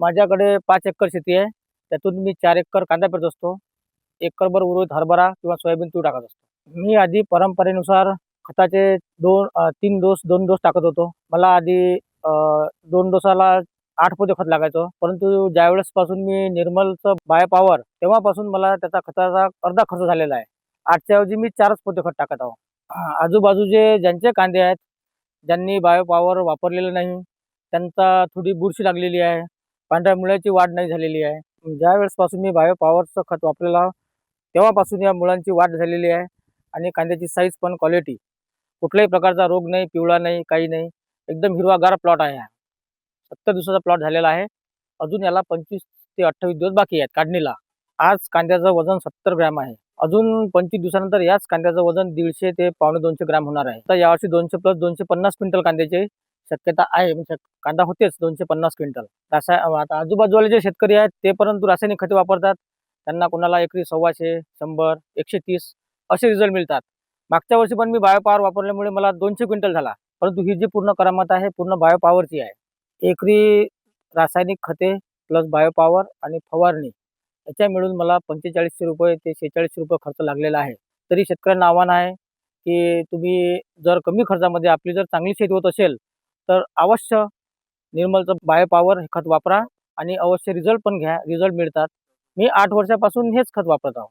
माझ्याकडे पाच एकर शेती आहे. त्यातून मी चार एकर कांदा पेरत असतो. एकरभर उर्वरित हरभरा किंवा सोयाबीन तूर टाकत असतो. मी आधी परंपरेनुसार खताचे दोन तीन डोस दोन डोस टाकत होतो. मला आधी दोन डोसाला आठ पोते खत लागायचं. परंतु ज्यावेळेस पासून मी निर्मलचं बाय पॉवर तेव्हापासून मला त्याचा खताचा अर्धा खर्च झालेला आहे. आठच्या ऐवजी मी चारच पोते खत टाकत आहो. आजूबाजूचे ज्यांचे कांदे आहेत ज्यांनी बायो पॉवर वापरलेलं नाही त्यांचा थोडी बुरशी लागलेली आहे. पांढऱ्या मुळ्याची वाढ नाही झालेली आहे. ज्या वेळेसपासून मी बायो पॉवरचं खत वापरलेलं तेव्हापासून या मुळांची वाढ झालेली आहे आणि कांद्याची साईज पण क्वालिटी कुठल्याही प्रकारचा रोग नाही पिवळा नाही काही नाही. एकदम हिरवागार प्लॉट आहे. हा सत्तर दिवसाचा प्लॉट झालेला आहे. अजून याला पंचवीस ते अठ्ठावीस दिवस बाकी आहेत काढणीला. आज कांद्याचं वजन सत्तर ग्रॅम आहे. अजून पंचवीस दिवसानंतर याच कांद्याचं वजन दीडशे ते पावणे दोनशे ग्रॅम होणार आहे. तर यावर्षी दोनशे प्लस दोनशे पन्नास क्विंटल कांद्याचे शक्यता आहे. म्हणजे कांदा होतेच दोनशे पन्नास क्विंटल. रासाय आता आजूबाजूवाले जे शेतकरी आहेत ते परंतु रासायनिक खते वापरतात. त्यांना कोणाला एकरी सव्वाशे शंभर एकशे तीस असे रिझल्ट मिळतात. मागच्या वर्षी पण मी बायोपॉवर वापरल्यामुळे मला दोनशे क्विंटल झाला. परंतु ही जी पूर्ण करामत आहे पूर्ण बायोपॉवरची आहे. एकरी रासायनिक खते प्लस बायोपॉवर आणि फवारणी याच्या मिळून मला पंचेचाळीसशे रुपये ते शेहेचाळीसशे रुपये खर्च लागलेला आहे. तरी शेतकऱ्यांना आव्हान आहे की तुम्ही जर कमी खर्चामध्ये आपली जर चांगली शेती होत असेल तर अवश्य निर्मलचं बायोपॉवर हे खत वापरा आणि अवश्य रिझल्ट पण घ्या. रिझल्ट मिळतात. मी आठ वर्षापासून हेच खत वापरत आहो.